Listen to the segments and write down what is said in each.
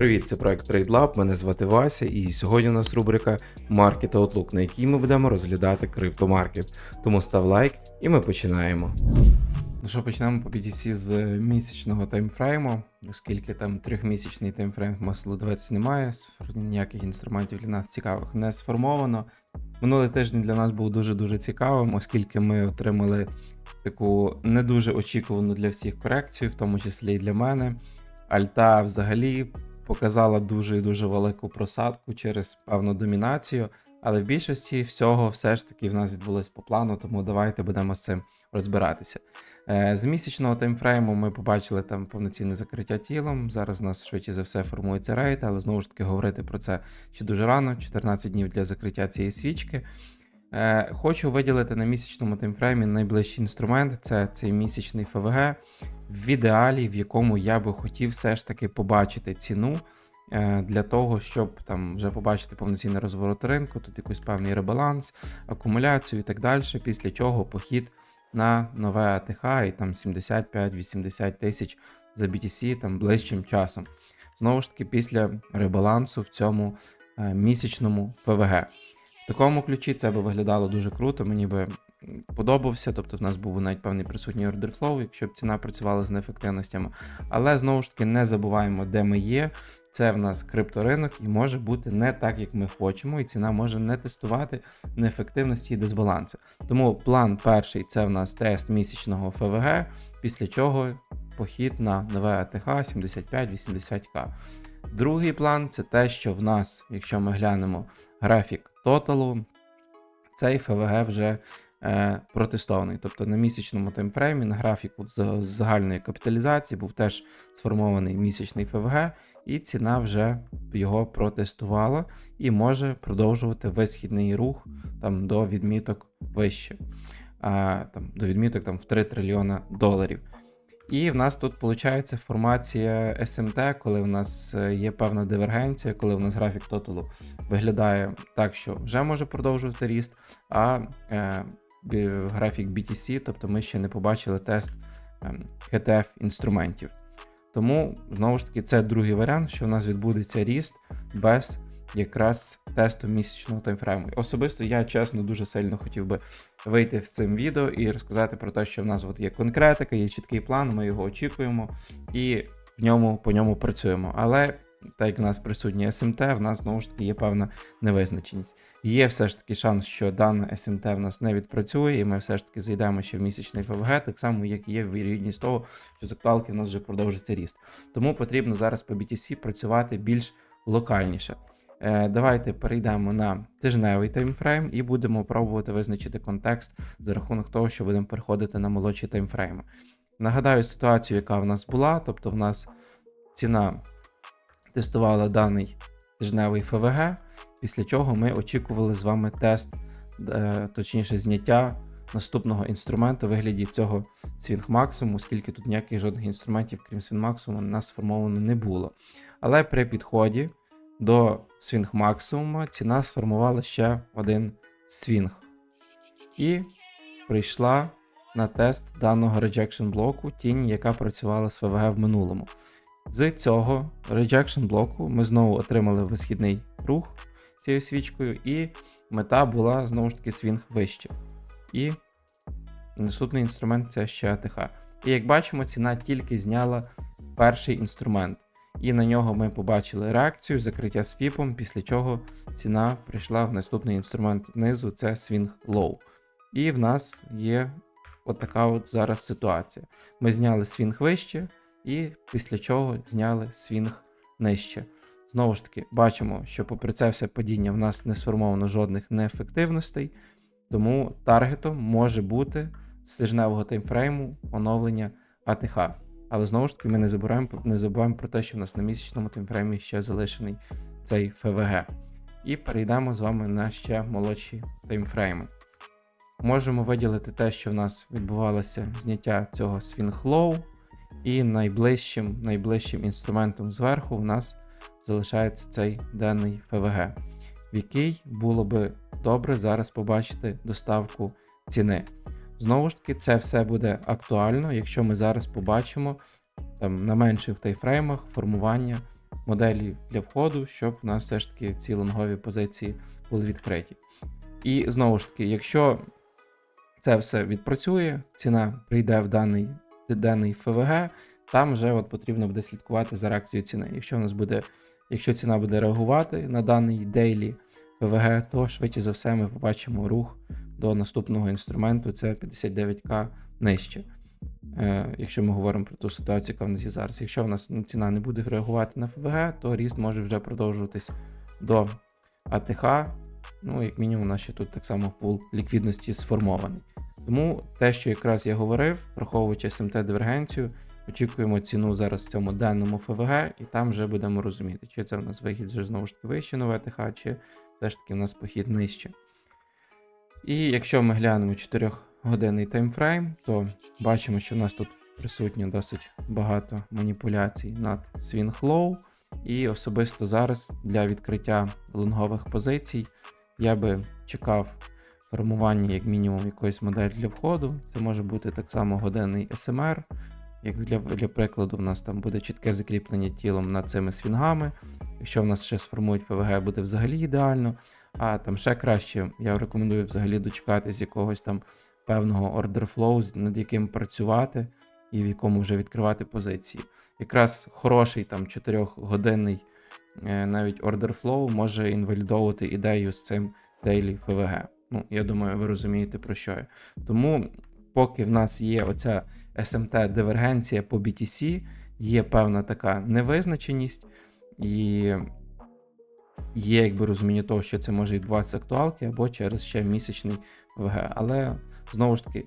Привіт, це проект TradeLab, мене звати Вася, і сьогодні у нас рубрика Market Outlook, на якій ми будемо розглядати криптомаркет. Тому став лайк і ми починаємо. Ну що, почнемо по BTC з місячного таймфрейму, оскільки там трьохмісячний таймфрейм масло дивитися немає, ніяких інструментів для нас цікавих не сформовано. Минулий тиждень для нас був дуже-дуже цікавим, оскільки ми отримали таку не дуже очікувану для всіх корекцію, в тому числі і для мене. Альта взагалі показала дуже і дуже велику просадку через певну домінацію, але в більшості всього все ж таки в нас відбулось по плану, тому давайте будемо з цим розбиратися. Е, З місячного таймфрейму ми побачили там повноцінне закриття тілом. Зараз у нас швидше за все формується рейд, але знову ж таки говорити про це ще дуже рано 14 днів для закриття цієї свічки. Е, Хочу виділити на місячному таймфреймі найближчий інструмент це цей місячний ФВГ, в ідеалі, в якому я би хотів все ж таки побачити ціну е, для того, щоб там вже побачити повноцінний розворот ринку, тут якийсь певний ребаланс, акумуляцію і так далі. Після чого похід на нове АТХ і там 75-80 тисяч за BTC там ближчим часом. Знову ж таки, після ребалансу в цьому е, місячному ФВГ. В такому ключі це би виглядало дуже круто. Мені би подобався. Тобто, в нас був навіть певний присутній ордер флоу, якщо б ціна працювала з неефективностями. Але знову ж таки не забуваємо, де ми є. Це в нас крипторинок і може бути не так, як ми хочемо, і ціна може не тестувати неефективності і дисбаланси. Тому план перший це в нас тест місячного ФВГ, після чого похід на нове АТХ 75-80к. Другий план це те, що в нас, якщо ми глянемо графік тоталу, цей ФВГ вже протестований. Тобто на місячному таймфреймі, на графіку з- загальної капіталізації був теж сформований місячний ФВГ, і ціна вже його протестувала і може продовжувати висхідний рух там, до відміток вище, а, там, до відміток там, в 3 трильйона доларів. І в нас тут виходить формація СМТ, коли в нас е, є певна дивергенція, коли в нас графік тоталу виглядає так, що вже може продовжувати ріст, а е, графік BTC, тобто ми ще не побачили тест ем, інструментів. Тому, знову ж таки, це другий варіант, що в нас відбудеться ріст без якраз тесту місячного таймфрейму. Особисто я чесно дуже сильно хотів би вийти з цим відео і розказати про те, що в нас от є конкретика, є чіткий план, ми його очікуємо і в ньому по ньому працюємо. Але так як в нас присутнє СМТ, в нас знову ж таки є певна невизначеність. Є все ж таки шанс, що дане СМТ в нас не відпрацює, і ми все ж таки зайдемо ще в місячний ФВГ, так само, як і є вірогідність того, що з актуалки в нас вже продовжиться ріст. Тому потрібно зараз по BTC працювати більш локальніше. Е, Давайте перейдемо на тижневий таймфрейм і будемо пробувати визначити контекст за рахунок того, що будемо переходити на молодші таймфрейми. Нагадаю ситуацію, яка в нас була, тобто в нас ціна тестувала даний тижневий ФВГ, після чого ми очікували з вами тест, е, точніше, зняття наступного інструменту у вигляді цього свінгмаксимуму, оскільки тут ніяких жодних інструментів, крім свінгмаксимуму, у нас сформовано не було. Але при підході до свінг-максимума ціна сформувала ще один свінг. І прийшла на тест даного rejection блоку тінь, яка працювала з ФВГ в минулому. З цього rejection блоку ми знову отримали висхідний рух цією свічкою, і мета була знову ж таки свінг вище. І наступний інструмент це ще АТХ. І як бачимо, ціна тільки зняла перший інструмент. І на нього ми побачили реакцію, закриття свіпом, після чого ціна прийшла в наступний інструмент знизу, це Swing Low. І в нас є отака от зараз ситуація. Ми зняли свінг вище, і після чого зняли свінг нижче. Знову ж таки, бачимо, що попри це все падіння в нас не сформовано жодних неефективностей, тому таргетом може бути з тижневого таймфрейму оновлення АТХ. Але знову ж таки, ми не забуваємо, не забуваємо про те, що в нас на місячному таймфреймі ще залишений цей ФВГ. І перейдемо з вами на ще молодші таймфрейми. Можемо виділити те, що в нас відбувалося зняття цього Low, і найближчим, найближчим інструментом зверху в нас залишається цей денний ФВГ, в який було би добре зараз побачити доставку ціни. Знову ж таки, це все буде актуально, якщо ми зараз побачимо там на менших тайфреймах формування моделі для входу, щоб у нас все ж таки ці лонгові позиції були відкриті. І знову ж таки, якщо це все відпрацює, ціна прийде в даний, даний ФВГ, там вже от потрібно буде слідкувати за реакцією ціни. Якщо у нас буде, якщо ціна буде реагувати на даний дейлі ПВГ, то швидше за все ми побачимо рух до наступного інструменту, це 59к нижче. Е, якщо ми говоримо про ту ситуацію, яка в нас є зараз. Якщо в нас ну, ціна не буде реагувати на ФВГ, то ріст може вже продовжуватись до АТХ. Ну, як мінімум, у нас ще тут так само пул ліквідності сформований. Тому те, що якраз я говорив, враховуючи СМТ-дивергенцію, очікуємо ціну зараз в цьому денному ФВГ, і там вже будемо розуміти, чи це в нас вихід вже знову ж таки вище нове ТХ, чи все ж таки в нас похід нижче. І якщо ми глянемо 4-годинний таймфрейм, то бачимо, що в нас тут присутньо досить багато маніпуляцій над low. І особисто зараз для відкриття лонгових позицій я би чекав формування, як мінімум, якоїсь моделі для входу. Це може бути так само годинний SMR. Як для для прикладу, в нас там буде чітке закріплення тілом над цими свінгами. Якщо в нас ще сформують ФВГ, буде взагалі ідеально. А там ще краще, я рекомендую взагалі дочекатись якогось там певного order flow, над яким працювати і в якому вже відкривати позиції. Якраз хороший там 4-годинний е, навіть order flow може інвалідовувати ідею з цим daily FVG. Ну, я думаю, ви розумієте про що я. Тому, поки в нас є оця SMT-дивергенція по BTC, є певна така невизначеність, і є якби розуміння того, що це може відбуватися актуалки або через ще місячний ВГ. Але знову ж таки,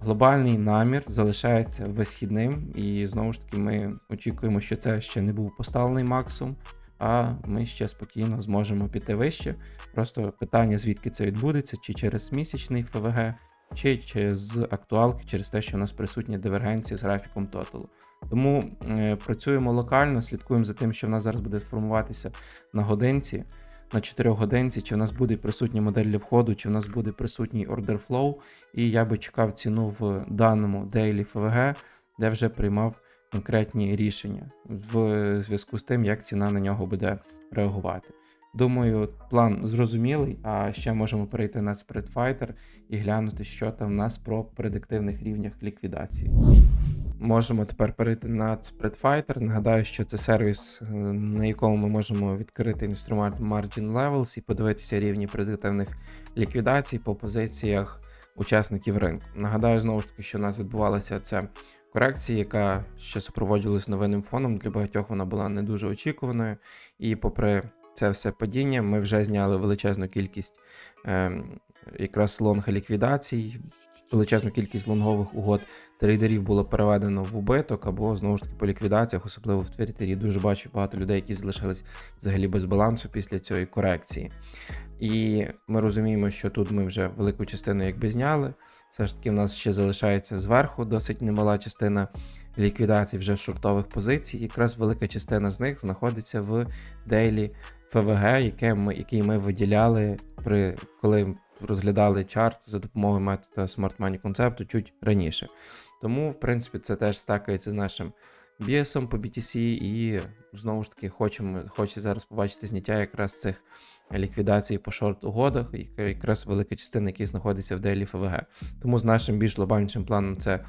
глобальний намір залишається висхідним, і знову ж таки, ми очікуємо, що це ще не був поставлений максимум. А ми ще спокійно зможемо піти вище. Просто питання, звідки це відбудеться, чи через місячний ФВГ, чи через актуалки, через те, що у нас присутня дивергенція з графіком тоталу. Тому е, працюємо локально, слідкуємо за тим, що в нас зараз буде формуватися на годинці, на 4 годинці, чи в нас буде присутня модель для входу, чи в нас буде присутній order flow. І я би чекав ціну в даному daily FVG, де вже приймав конкретні рішення в зв'язку з тим, як ціна на нього буде реагувати. Думаю, план зрозумілий, а ще можемо перейти на Spreadfighter і глянути, що там в нас про предиктивних рівнях ліквідації. Можемо тепер перейти на Spreadfighter. Нагадаю, що це сервіс, е, на якому ми можемо відкрити інструмент Margin Levels і подивитися рівні предиктивних ліквідацій по позиціях учасників ринку. Нагадаю знову ж таки, що у нас відбувалася ця корекція, яка ще супроводжувалась новинним фоном. Для багатьох вона була не дуже очікуваною. І попри це все падіння, ми вже зняли величезну кількість е, якраз лонга ліквідацій. Величезну кількість лонгових угод трейдерів було переведено в убиток або знову ж таки по ліквідаціях, особливо в Твіттері. Дуже бачу багато людей, які залишились взагалі без балансу після цієї корекції. І ми розуміємо, що тут ми вже велику частину якби зняли. Все ж таки, в нас ще залишається зверху досить немала частина ліквідації вже шортових позицій. Якраз велика частина з них знаходиться в дейлі ФВГ, яке ми, який ми виділяли, при коли розглядали чарт за допомогою методу Smart Money концепту чуть раніше. Тому, в принципі, це теж стакається з нашим біасом по BTC, і знову ж таки хочемо, хочеться зараз побачити зняття якраз цих ліквідацій по шорт-угодах, якраз велика частина, яких знаходиться в Daily FVG. Тому з нашим більш глобальнішим планом це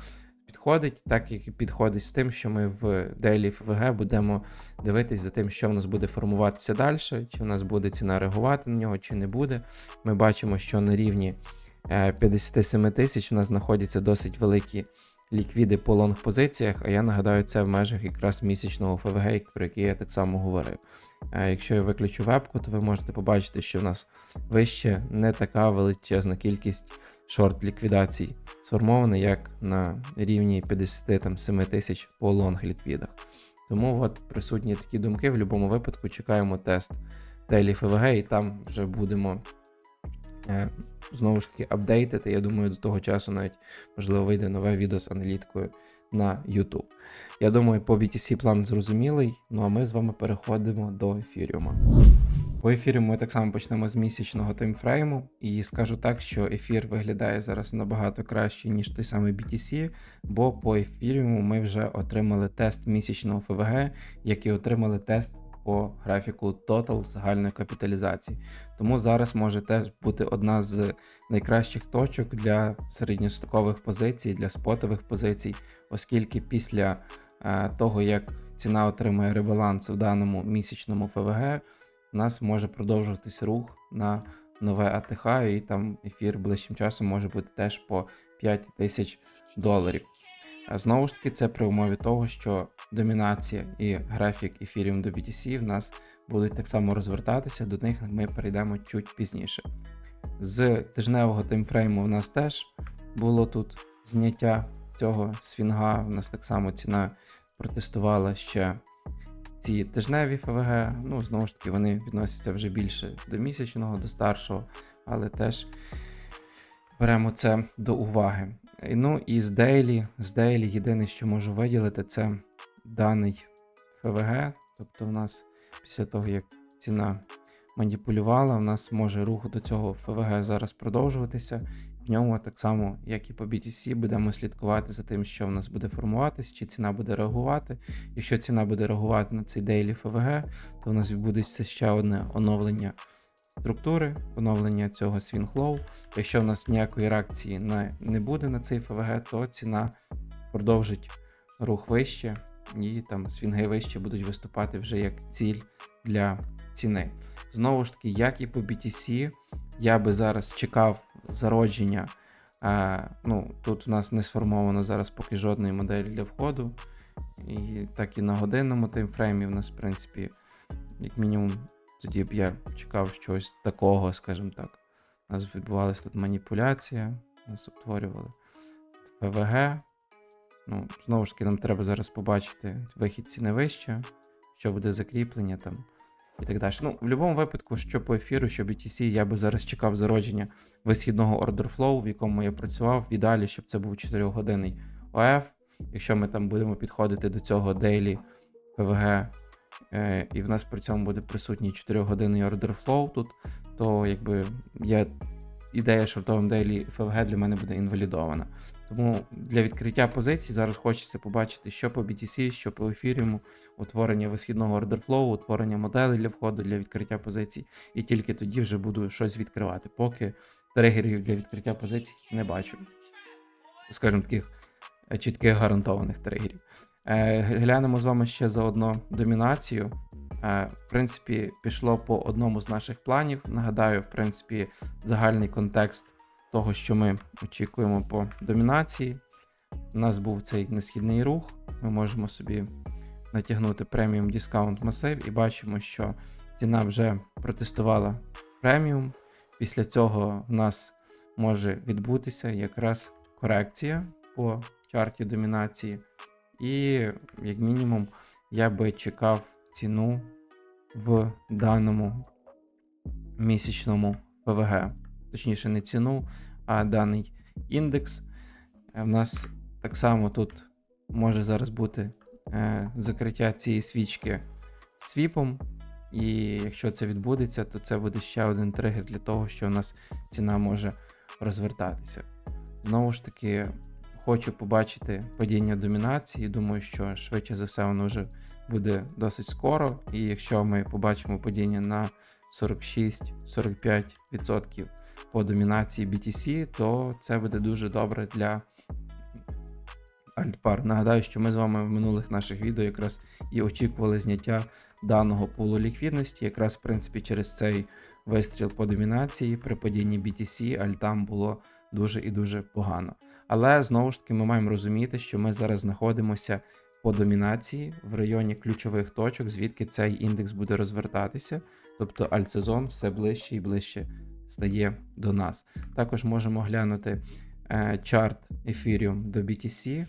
підходить, так як і підходить з тим, що ми в Daily FVG будемо дивитись за тим, що в нас буде формуватися далі, чи в нас буде ціна реагувати на нього, чи не буде. Ми бачимо, що на рівні 57 тисяч у нас знаходяться досить великі ліквіди по лонг позиціях, а я нагадаю, це в межах якраз місячного ФВГ, про який я так само говорив. Якщо я виключу вебку, то ви можете побачити, що в нас вище не така величезна кількість шорт ліквідацій сформована, як на рівні 57 тисяч по лонг ліквідах. Тому от присутні такі думки. В будь-якому випадку чекаємо тест Daily FVG і там вже будемо е, знову ж таки апдейтити. Я думаю, до того часу навіть можливо вийде нове відео з аналіткою на YouTube. Я думаю, по BTC план зрозумілий. Ну а ми з вами переходимо до ефіріума. По ефірі ми так само почнемо з місячного таймфрейму, і скажу так, що ефір виглядає зараз набагато краще, ніж той самий BTC, бо по ефіріуму ми вже отримали тест місячного ФВГ, як і отримали тест по графіку Total загальної капіталізації. Тому зараз може теж бути одна з найкращих точок для середньострокових позицій, для спотових позицій, оскільки після е, того, як ціна отримає ребаланс в даному місячному ФВГ, у нас може продовжуватись рух на нове АТХ, і там ефір ближчим часом може бути теж по 5 тисяч доларів. А Знову ж таки, це при умові того, що домінація і графік ефіріум до BTC в нас будуть так само розвертатися, до них ми перейдемо чуть пізніше. З тижневого таймфрейму в нас теж було тут зняття цього свінга. У нас так само ціна протестувала ще ці тижневі ФВГ. Ну, знову ж таки, вони відносяться вже більше до місячного, до старшого, але теж беремо це до уваги. І, Ну і з Daily, з Daily єдине, що можу виділити, це даний ФВГ. Тобто, у нас після того, як ціна маніпулювала, у нас може рух до цього ФВГ зараз продовжуватися. В ньому так само, як і по BTC, будемо слідкувати за тим, що в нас буде формуватись, чи ціна буде реагувати. Якщо ціна буде реагувати на цей Daily FVG, то у нас відбудеться ще одне оновлення структури, оновлення цього low. Якщо в нас ніякої реакції на, не буде на цей ФВГ, то ціна продовжить рух вище, і там свінги вище будуть виступати вже як ціль для ціни. Знову ж таки, як і по BTC, я би зараз чекав зародження. А, ну, Тут у нас не сформовано зараз поки жодної моделі для входу. І так і на годинному таймфреймі в нас, в принципі, як мінімум, тоді б я чекав чогось такого, скажімо так. У нас відбувалася тут маніпуляція, нас утворювали ПВГ. Ну, Знову ж таки, нам треба зараз побачити вихід ціни вище, що буде закріплення там і так далі. Ну, в будь-якому випадку, що по ефіру, що BTC, я би зараз чекав зародження висхідного flow, в якому я працював. В ідеалі, щоб це був 4-годинний ОФ. Якщо ми там будемо підходити до цього PVG, е, і в нас при цьому буде присутній 4-годинний order flow тут, то якби я. Ідея шортовим дейлі FVG для мене буде інвалідована. Тому для відкриття позицій зараз хочеться побачити, що по BTC, що по ефіріуму, утворення висхідного ордерфлоу, утворення моделей для входу для відкриття позицій, і тільки тоді вже буду щось відкривати, поки тригерів для відкриття позицій не бачу. Скажімо, таких е, чітких гарантованих тригерів. Е, Глянемо з вами ще заодно домінацію. Е, В принципі, пішло по одному з наших планів. Нагадаю, в принципі, загальний контекст того, що ми очікуємо по домінації. У нас був цей несхідний рух. Ми можемо собі натягнути преміум дискаунт масив і бачимо, що ціна вже протестувала преміум. Після цього в нас може відбутися якраз корекція по чарті домінації. І, як мінімум, я би чекав ціну в даному місячному ПВГ. Точніше, не ціну, а даний індекс. Е, В нас так само тут може зараз бути е, закриття цієї свічки свіпом. І якщо це відбудеться, то це буде ще один тригер для того, що у нас ціна може розвертатися. Знову ж таки, хочу побачити падіння домінації. Думаю, що швидше за все воно вже буде досить скоро. І якщо ми побачимо падіння на 46-45% по домінації BTC, то це буде дуже добре для Альтпар. Нагадаю, що ми з вами в минулих наших відео якраз і очікували зняття даного пулу ліквідності. Якраз, в принципі, через цей вистріл по домінації при падінні BTC альтам було дуже і дуже погано. Але знову ж таки, ми маємо розуміти, що ми зараз знаходимося по домінації в районі ключових точок, звідки цей індекс буде розвертатися. Тобто альтсезон все ближче і ближче стає до нас. Також можемо глянути е, чарт Ethereum до BTC.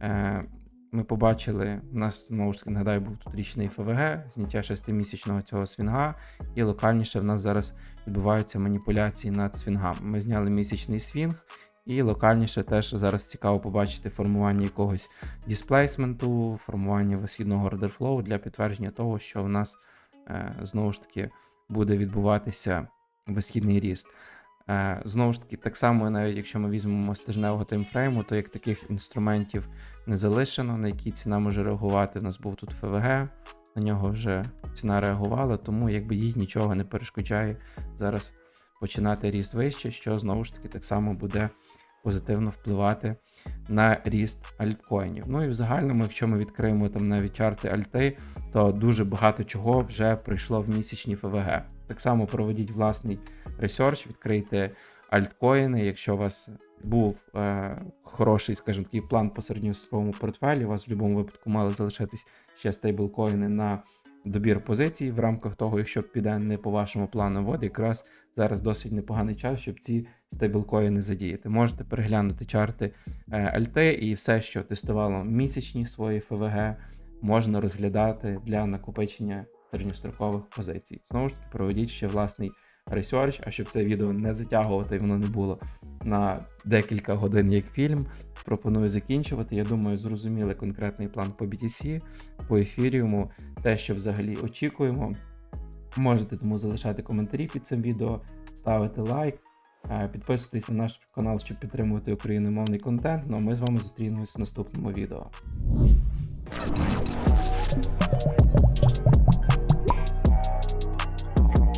Е, ми побачили, у нас знову ж таки нагадаю, був тут річний ФВГ, зняття 6-місячного цього свінга, і локальніше в нас зараз відбуваються маніпуляції над свінгами. Ми зняли місячний свінг, і локальніше теж зараз цікаво побачити формування якогось дисплейсменту, формування висхідного ордерфлоу для підтвердження того, що в нас е, знову ж таки буде відбуватися висхідний ріст. Е, Знову ж таки, так само, навіть якщо ми візьмемо з тижневого таймфрейму, то як таких інструментів не залишено, на які ціна може реагувати. У нас був тут ФВГ, на нього вже ціна реагувала, тому якби їй нічого не перешкоджає зараз починати ріст вище, що знову ж таки так само буде позитивно впливати на ріст альткоїнів. Ну і в загальному, якщо ми відкриємо там навіть чарти альти, то дуже багато чого вже прийшло в місячні ФВГ. Так само проведіть власний ресерч, відкрийте альткоїни. Якщо у вас був е, хороший, скажімо, такий план по середньостроковому портфелі, у вас в будь-якому випадку мали залишатись ще стейблкоїни на добір позицій в рамках того, якщо піде не по вашому плану, от якраз зараз досить непоганий час, щоб ці стейблкоїни задіяти. Можете переглянути чарти е, альти і все, що тестувало місячні свої ФВГ, можна розглядати для накопичення середньострокових позицій. Знову ж таки, проведіть ще власний ресерч, а щоб це відео не затягувати і воно не було на декілька годин як фільм. Пропоную закінчувати. Я думаю, зрозуміли конкретний план по BTC, по ефіріуму, те, що взагалі очікуємо. Можете тому залишати коментарі під цим відео, ставити лайк, Е, підписуйтесь на наш канал, щоб підтримувати україномовний контент. Ну а ми з вами зустрінемось в наступному відео.